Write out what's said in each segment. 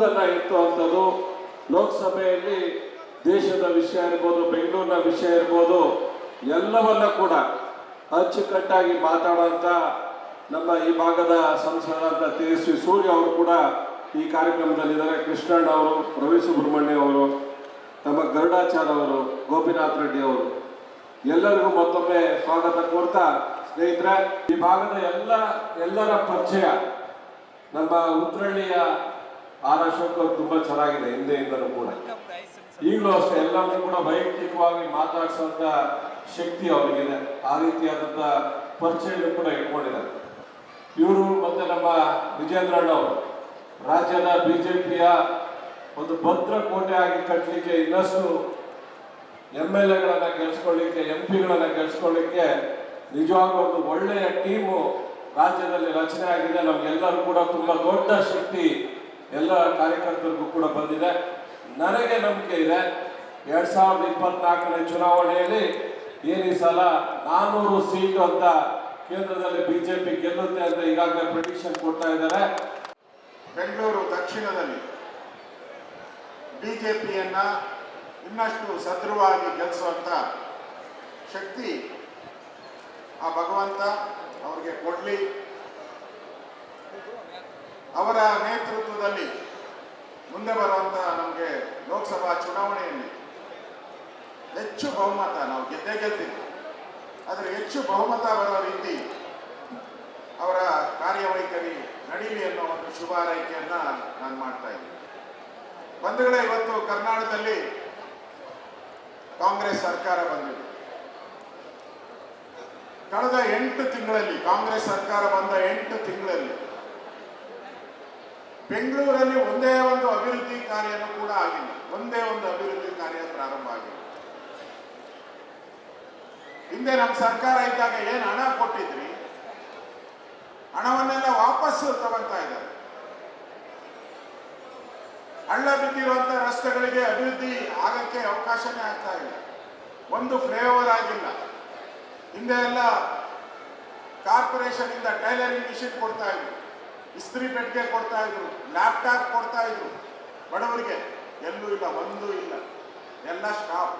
ಕೂಗನ್ನ ಎತ್ತುವಂಥದ್ದು ಲೋಕಸಭೆಯಲ್ಲಿ ದೇಶದ ವಿಷಯ ಇರ್ಬೋದು, ಬೆಂಗಳೂರಿನ ವಿಷಯ ಇರ್ಬೋದು, ಎಲ್ಲವನ್ನ ಕೂಡ ಅಚ್ಚುಕಟ್ಟಾಗಿ ಮಾತಾಡುವಂತ ನಮ್ಮ ಈ ಭಾಗದ ಸಂಸದರಾದ ತೇಜಸ್ವಿ ಸೂರ್ಯ ಅವರು ಕೂಡ ಈ ಕಾರ್ಯಕ್ರಮದಲ್ಲಿದ್ದಾರೆ ಕೃಷ್ಣಣ್ಣ ಅವರು ರವಿ ಸುಬ್ರಹ್ಮಣ್ಯ ಅವರು, ನಮ್ಮ ಗರುಡಾಚಾರ್ ಅವರು, ಗೋಪಿನಾಥ್ ರೆಡ್ಡಿ ಅವರು, ಎಲ್ಲರಿಗೂ ಮತ್ತೊಮ್ಮೆ ಸ್ವಾಗತ ಕೋರ್ತಾ. ಸ್ನೇಹಿತರೆ, ಈ ಭಾಗದ ಎಲ್ಲ, ಎಲ್ಲರ ಪರಿಚಯ ನಮ್ಮ ಉತ್ರಳ್ಳಿಯ ಆರ್ ಅಶೋಕ್ ತುಂಬಾ ಚೆನ್ನಾಗಿದೆ ಹಿಂದೆಯಿಂದಲೂ ಕೂಡ. ಈಗಲೂ ಅಷ್ಟೇ, ಎಲ್ಲರೂ ಕೂಡ ವೈಯಕ್ತಿಕವಾಗಿ ಮಾತಾಡಿಸುವಂತ ಶಕ್ತಿ ಅವರಿಗಿದೆ. ಆ ರೀತಿಯಾದಂಥ ಪರಿಚಯ ಕೂಡ ಇಟ್ಕೊಂಡಿದ್ದಾರೆ. ಇವರು ಮತ್ತೆ ನಮ್ಮ ವಿಜೇಂದ್ರ ಅವರು. ರಾಜ್ಯದ ಬಿಜೆಪಿಯ ಒಂದು ಭದ್ರ ಆಗಿ ಕಟ್ಟಲಿಕ್ಕೆ ಇನ್ನಷ್ಟು ಎಂ ಎಲ್ ಎಗಳನ್ನ ಗೆಲ್ಸ್ಕೊಳ್ಳಿಕ್ಕೆ, ಎಂ ಪಿಗಳನ್ನ ಗೆಲ್ಸ್ಕೊಳ್ಳಿಕ್ಕೆ ನಿಜವಾಗ್ಲೂ ಒಂದು ಒಳ್ಳೆಯ ಟೀಮು ರಾಜ್ಯದಲ್ಲಿ ರಚನೆ ಆಗಿದೆ. ನಮ್ಗೆಲ್ಲರೂ ಕೂಡ ತುಂಬಾ ದೊಡ್ಡ ಶಕ್ತಿ ಎಲ್ಲ ಕಾರ್ಯಕರ್ತರಿಗೂ ಕೂಡ ಬಂದಿದೆ. ನನಗೆ ನಂಬಿಕೆ ಇದೆ. ಎರಡ್ ಸಾವಿರದ ಇಪ್ಪತ್ನಾಲ್ಕನೇ ಚುನಾವಣೆಯಲ್ಲಿ ಏನೀ ಸಲ ನಾನೂರು ಸೀಟು ಅಂತ ಕೇಂದ್ರದಲ್ಲಿ ಬಿಜೆಪಿ ಗೆಲ್ಲುತ್ತೆ ಅಂತ ಈಗಾಗಲೇ ಪ್ರಿಡಿಕ್ಷನ್ ಕೊಡ್ತಾ ಇದ್ದಾರೆ. ಬೆಂಗಳೂರು ದಕ್ಷಿಣದಲ್ಲಿ ಬಿಜೆಪಿಯನ್ನ ಇನ್ನಷ್ಟು ಸದೃಢವಾಗಿ ಗೆಲ್ಲಿಸುವಂತ ಶಕ್ತಿ ಆ ಭಗವಂತ ಅವ್ರಿಗೆ ಕೊಡಲಿ. ಅವರ ನೇತೃತ್ವದಲ್ಲಿ ಮುಂದೆ ಬರುವಂತ ನಮಗೆ ಲೋಕಸಭಾ ಚುನಾವಣೆಯಲ್ಲಿ ಹೆಚ್ಚು ಬಹುಮತ ನಾವು ಗೆದ್ದೇ ಗೆಲ್ತೀವಿ. ಆದರೆ ಹೆಚ್ಚು ಬಹುಮತ ಬರುವ ರೀತಿ ಅವರ ಕಾರ್ಯವೈಖರಿ ನಡೀಲಿ ಅನ್ನೋ ಒಂದು ಶುಭ ಹಾರೈಕೆಯನ್ನ ನಾನು ಮಾಡ್ತಾ ಇದ್ದೀನಿ. ಬಂಧುಗಳೇ, ಇವತ್ತು ಕರ್ನಾಟಕದಲ್ಲಿ ಕಾಂಗ್ರೆಸ್ ಸರ್ಕಾರ ಬಂದಿದೆ. ಕಳೆದ ಎಂಟು ತಿಂಗಳಲ್ಲಿ ಕಾಂಗ್ರೆಸ್ ಸರ್ಕಾರ ಬಂದ ಎಂಟು ತಿಂಗಳಲ್ಲಿ ಬೆಂಗಳೂರಲ್ಲಿ ಒಂದೇ ಒಂದು ಅಭಿವೃದ್ಧಿ ಕಾರ್ಯನೂ ಕೂಡ ಆಗಿಲ್ಲ. ಒಂದೇ ಒಂದು ಅಭಿವೃದ್ಧಿ ಕಾರ್ಯ ಪ್ರಾರಂಭ ಆಗಿಲ್ಲ ಹಿಂದೆ ನಮ್ಮ ಸರ್ಕಾರ ಇದ್ದಾಗ ಏನು ಹಣ ಕೊಟ್ಟಿದ್ರಿ? ಹಣವನ್ನೆಲ್ಲ ವಾಪಸ್ಸು ತಗೊಳ್ತಾ ಇದ್ದಾರೆ. ಹಳ್ಳ ಬಿದ್ದಿರುವಂತ ರಸ್ತೆಗಳಿಗೆ ಅಭಿವೃದ್ಧಿ ಆಗಕ್ಕೆ ಅವಕಾಶನೇ ಆಗ್ತಾ ಇಲ್ಲ. ಒಂದು ಫ್ಲೇವರ್ ಆಗಿಲ್ಲ. ಹಿಂದೆ ಎಲ್ಲ ಕಾರ್ಪೊರೇಷನ್ ಇಂದ ಟೈಲರಿಂಗ್ ಮಿಷಿನ್ ಕೊಡ್ತಾ ಇದ್ರು. ಇಸ್ತ್ರಿ ಪೆಟ್ಟಿಗೆ ಕೊಡ್ತಾ ಇದ್ರು ಲ್ಯಾಪ್ಟಾಪ್ ಕೊಡ್ತಾ ಇದ್ರು. ಬಡವರಿಗೆ ಎಲ್ಲೂ ಇಲ್ಲ, ಒಂದೂ ಇಲ್ಲ. ಎಲ್ಲ ಸ್ಟಾಪ್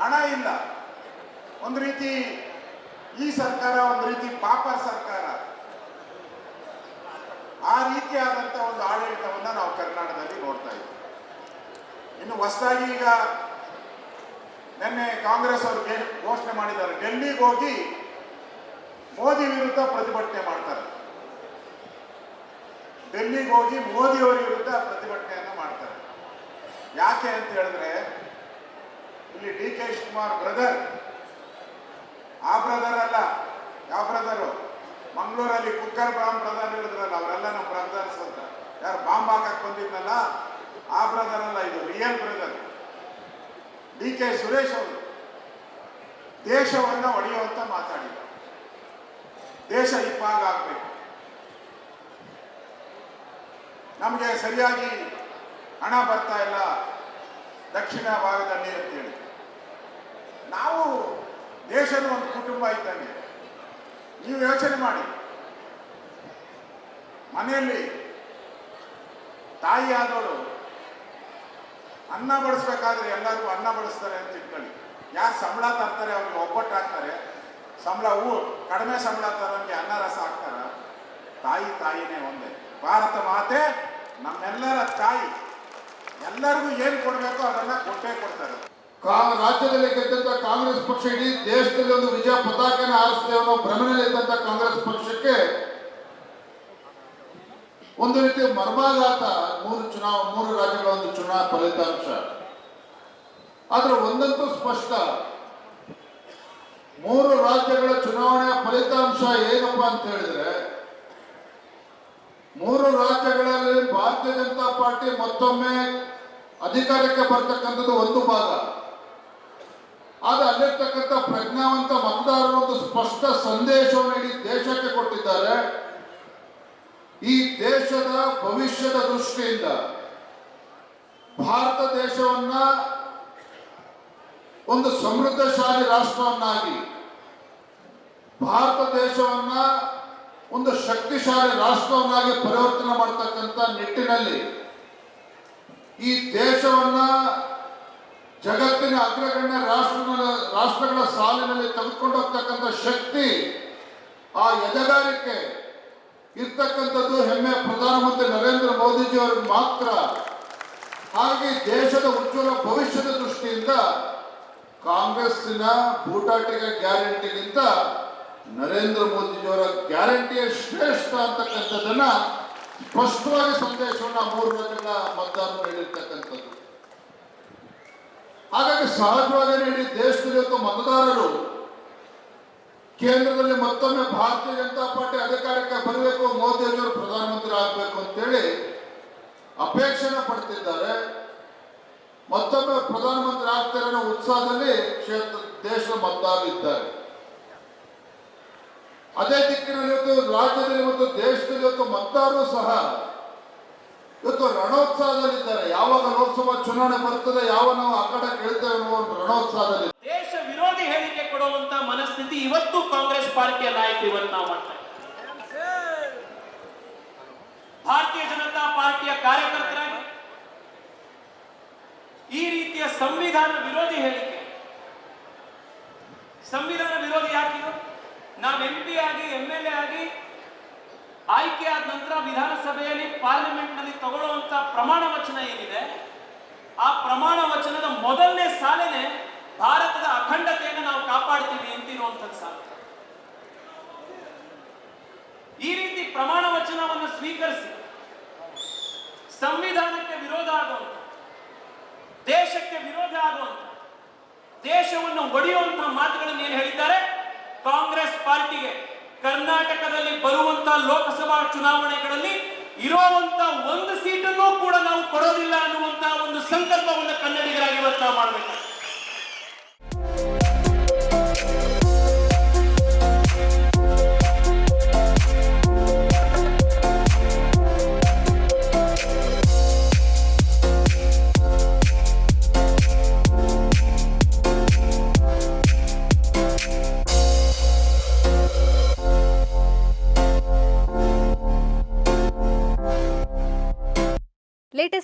ಹಣ ಇಲ್ಲ. ಒಂದು ರೀತಿ ಈ ಸರ್ಕಾರ, ಒಂದು ರೀತಿ ಪಾಪ ಸರ್ಕಾರ. ಆ ರೀತಿಯಾದಂಥ ಒಂದು ಆಡಳಿತವನ್ನ ನಾವು ಕರ್ನಾಟಕದಲ್ಲಿ ನೋಡ್ತಾ ಇದ್ದೀವಿ ಇನ್ನು ಹೊಸದಾಗಿ ಈಗ ನಿನ್ನೆ ಕಾಂಗ್ರೆಸ್ ಅವರು ಘೋಷಣೆ ಮಾಡಿದ್ದಾರೆ. ಡೆಲ್ಲಿಗೆ ಹೋಗಿ ಮೋದಿ ವಿರುದ್ಧ ಪ್ರತಿಭಟನೆ ಮಾಡ್ತಾರೆ. ಡೆಲ್ಲಿಗೆ ಹೋಗಿ ಮೋದಿಯವರ ವಿರುದ್ಧ ಪ್ರತಿಭಟನೆಯನ್ನ ಮಾಡ್ತಾರೆ. ಯಾಕೆ ಅಂತ ಹೇಳಿದ್ರೆ, ಇಲ್ಲಿ ಡಿ ಕೆ ಶಿವಕುಮಾರ್ ಬ್ರದರ್ ಆ ಬ್ರದರ್ ಅಲ್ಲ, ಯಾವ ಬ್ರದರು ಮಂಗಳೂರಲ್ಲಿ ಕುಕ್ಕರ್ ಬಾಂಬ್ ಬ್ರದರ್ ಹೇಳಿದ್ರಲ್ಲ, ಅವರೆಲ್ಲ ನಮ್ಮ ಬ್ರದರ್ಸ್ ಅಂತ. ಯಾರು ಬಾಂಬ್ ಹಾಕಕ್ ಬಂದಿದ್ನಲ್ಲ, ಆ ಬ್ರದರ್ ಅಲ್ಲ ಇದು real brother D K Suresh ಅವರು ದೇಶವನ್ನ ಒಡೆಯುವಂತ ಮಾತಾಡಿದ ದೇಶ ಇಪ್ಪಾಗ ಆಗ್ಬೇಕು. ನಮಗೆ ಸರಿಯಾಗಿ ಹಣ ಬರ್ತಾ ಇಲ್ಲ. ದಕ್ಷಿಣ ಭಾಗದಲ್ಲಿ ಅಂತೇಳಿ ನಾವು ದೇಶದ ಒಂದು ಕುಟುಂಬ ಇದ್ದಂಗೆ ನೀವು ಯೋಚನೆ ಮಾಡಿ. ಮನೆಯಲ್ಲಿ ತಾಯಿ ಆದವಳು ಅನ್ನ ಬಡಿಸ್ಬೇಕಾದ್ರೆ ಎಲ್ಲರಿಗೂ ಅನ್ನ ಬಡಿಸ್ತಾರೆ ಅಂತ ಇಟ್ಕೊಳ್ಳಿ. ಯಾರು ಸಂಬಳ ತರ್ತಾರೆ ಅವ್ರಿಗೆ ಒಬ್ಬಟ್ಟು ಹಾಕ್ತಾರೆ. ಸಂಬಳ ಹೂ, ಕಡಿಮೆ ಸಂಬಳ ತರೋಂಗೆ ಅನ್ನ ರಸ ಹಾಕ್ತಾರ. ತಾಯಿ ತಾಯಿನೇ ಒಂದೇ. ಭಾರತ ಮಾತೆ ನಮ್ಮೆಲ್ಲರ ತಾಯಿ ಎಲ್ಲರಿಗೂ ಏನು ಕೊಡಬೇಕು ಅದನ್ನ ಕೊಟ್ಟೇ ಕೊಡ್ತಾರೆ. ರಾಜ್ಯದಲ್ಲಿ ಗೆದ್ದಂತ ಕಾಂಗ್ರೆಸ್ ಪಕ್ಷ ಇಡೀ ದೇಶದಲ್ಲಿ ಒಂದು ವಿಜಯ ಪತಾಕೆನ ಆರಿಸಿದೆ ಅನ್ನೋ ಭ್ರಮಣೆಯಲ್ಲಿದ್ದಂತ ಕಾಂಗ್ರೆಸ್ ಪಕ್ಷಕ್ಕೆ ಒಂದು ರೀತಿ ಮರ್ಮಾಘಾತ, ಮೂರು ಚುನಾವ, ಮೂರು ರಾಜ್ಯಗಳ ಒಂದು ಚುನಾವಣಾ ಫಲಿತಾಂಶ. ಆದ್ರೆ ಒಂದಂತೂ ಸ್ಪಷ್ಟ. ಮೂರು ರಾಜ್ಯಗಳ ಚುನಾವಣೆಯ ಫಲಿತಾಂಶ ಏನಪ್ಪಾ ಅಂತ ಹೇಳಿದ್ರೆ ಮೂರು ರಾಜ್ಯಗಳಲ್ಲಿ ಭಾರತೀಯ ಜನತಾ ಪಾರ್ಟಿ ಮತ್ತೊಮ್ಮೆ ಅಧಿಕಾರಕ್ಕೆ ಬರ್ತಕ್ಕಂಥದ್ದು ಒಂದು ಭಾಗ. ಆದ್ರೆ ಅಲ್ಲಿರ್ತಕ್ಕಂಥ ಪ್ರಜ್ಞಾವಂತ ಮತದಾರರು ಒಂದು ಸ್ಪಷ್ಟ ಸಂದೇಶವನ್ನು ಇಡೀ ದೇಶಕ್ಕೆ ಕೊಟ್ಟಿದ್ದಾರೆ. ಈ ದೇಶದ ಭವಿಷ್ಯದ ದೃಷ್ಟಿಯಿಂದ ಭಾರತ ದೇಶವನ್ನ ಒಂದು ಸಮೃದ್ಧಶಾಲಿ ರಾಷ್ಟ್ರವನ್ನಾಗಿ, ಭಾರತ ದೇಶವನ್ನ ಒಂದು ಶಕ್ತಿಶಾಲಿ ರಾಷ್ಟ್ರವನ್ನಾಗಿ ಪರಿವರ್ತನೆ ಮಾಡ್ತಕ್ಕಂಥ ನಿಟ್ಟಿನಲ್ಲಿ ಈ ದೇಶವನ್ನ ಜಗತ್ತಿನ ಅಗ್ರಗಣ್ಯ ರಾಷ್ಟ್ರ ರಾಷ್ಟ್ರಗಳ ಸಾಲಿನಲ್ಲಿ ತೆಗೆದುಕೊಂಡು ಹೋಗ್ತಕ್ಕಂಥ ಶಕ್ತಿ ಆ ಎದೆಗಾರಿಕೆ ಇರ್ತಕ್ಕಂಥದ್ದು ಹೆಮ್ಮೆ ಪ್ರಧಾನಮಂತ್ರಿ ನರೇಂದ್ರ ಮೋದಿಜಿ ಅವರು ಮಾತ್ರ. ಹಾಗೆ ದೇಶದ ಉಜ್ವಲ ಭವಿಷ್ಯದ ದೃಷ್ಟಿಯಿಂದ ಕಾಂಗ್ರೆಸ್ಸಿನ ಬೂಟಾಟಿಕೆ ಗ್ಯಾರಂಟಿಗಿಂತ ನರೇಂದ್ರ ಮೋದಿಯವರ ಗ್ಯಾರಂಟಿಯೇ ಶ್ರೇಷ್ಠ ಅಂತಕ್ಕಂಥದ್ದನ್ನ ಸ್ಪಷ್ಟವಾಗಿ ಸಂದೇಶವನ್ನ ಮೂರು ಜನ ಮತದಾರರು ನೀಡಿರ್ತಕ್ಕಂಥದ್ದು. ಹಾಗಾಗಿ ಸಹಜವಾಗಿ ನೀಡಿ ದೇಶದಲ್ಲಿ ಮತದಾರರು ಕೇಂದ್ರದಲ್ಲಿ ಮತ್ತೊಮ್ಮೆ ಭಾರತೀಯ ಜನತಾ ಪಾರ್ಟಿ ಅಧಿಕಾರಕ್ಕೆ ಬರಬೇಕು ಮೋದಿಯವರು ಪ್ರಧಾನಮಂತ್ರಿ ಆಗಬೇಕು ಅಂತೇಳಿ ಅಪೇಕ್ಷೆನ ಪಡ್ತಿದ್ದಾರೆ. ಮತ್ತೊಮ್ಮೆ ಪ್ರಧಾನಮಂತ್ರಿ ಆಗ್ತಾರೆ ಉತ್ಸಾಹದಲ್ಲಿ ಕ್ಷೇತ್ರ, ದೇಶದ ಮತದಾರರು ಇದ್ದಾರೆ. ಅದೇ ದಿಕ್ಕಿನಲ್ಲಿ ರಾಜ್ಯದಲ್ಲಿ ಮತ್ತು ದೇಶದಲ್ಲಿ ಇವತ್ತು ಮತದಾರರು ಸಹ ಇವತ್ತು ರಣೋತ್ಸಾಹದಲ್ಲಿದ್ದಾರೆ. ಯಾವಾಗ ಲೋಕಸಭಾ ಚುನಾವಣೆ ಬರ್ತದೆ, ಯಾವ ನಾವು ಆ ಕಡೆ ಕೇಳ್ತೇವೆ ರಣೋತ್ಸಾಹದಲ್ಲಿ. ದೇಶ ವಿರೋಧಿ ಹೇಳಿಕೆ ಕೊಡುವಂತ ಮನಸ್ಥಿತಿ ಇವತ್ತು ಕಾಂಗ್ರೆಸ್ ಪಾರ್ಟಿಯ ನಾಯಕರು ಇವತ್ತು ನಾವು. ಭಾರತೀಯ ಜನತಾ ಪಾರ್ಟಿಯ ಕಾರ್ಯಕರ್ತರಾಗಿ ಈ ರೀತಿಯ ಸಂವಿಧಾನ ವಿರೋಧಿ ಹೇಳಿಕೆ. ಸಂವಿಧಾನ ವಿರೋಧಿ ಯಾಕಿದು? ನಾವು ಎಂ ಪಿ ಆಗಿ ಎಂ ಎಲ್ ಎ ಆಗಿ ಆಯ್ಕೆ ಆದ ನಂತರ ವಿಧಾನಸಭೆಯಲ್ಲಿ ಪಾರ್ಲಿಮೆಂಟ್ನಲ್ಲಿ ತಗೊಳ್ಳುವಂತ ಪ್ರಮಾಣ ವಚನ ಏನಿದೆ, ಆ ಪ್ರಮಾಣ ವಚನದ ಮೊದಲನೇ ಸಾಲನೇ ಭಾರತದ ಅಖಂಡತೆಯನ್ನು ನಾವು ಕಾಪಾಡ್ತೀವಿ ಅಂತ ಸಾಲ. ಸಾಲು ಈ ರೀತಿ ಪ್ರಮಾಣ ವಚನವನ್ನು ಸ್ವೀಕರಿಸಿ ಸಂವಿಧಾನಕ್ಕೆ ವಿರೋಧ ಆಗುವಂತ, ದೇಶಕ್ಕೆ ವಿರೋಧ ಆಗುವಂತ, ದೇಶವನ್ನು ಒಡೆಯುವಂತಹ ಮಾತುಗಳನ್ನು ಏನು ಹೇಳಿದ್ದಾರೆ? ಕಾಂಗ್ರೆಸ್ ಪಾರ್ಟಿಗೆ ಕರ್ನಾಟಕದಲ್ಲಿ ಬರುವಂತ ಲೋಕಸಭಾ ಚುನಾವಣೆಗಳಲ್ಲಿ ಇರುವಂತ ಒಂದು ಸೀಟನ್ನು ಕೂಡ ನಾವು ಕೊಡೋದಿಲ್ಲ ಅನ್ನುವಂತಹ ಒಂದು ಸಂಕಲ್ಪವನ್ನು ಕನ್ನಡಿಗರಾಗಿ ಇವತ್ತು ನಾವು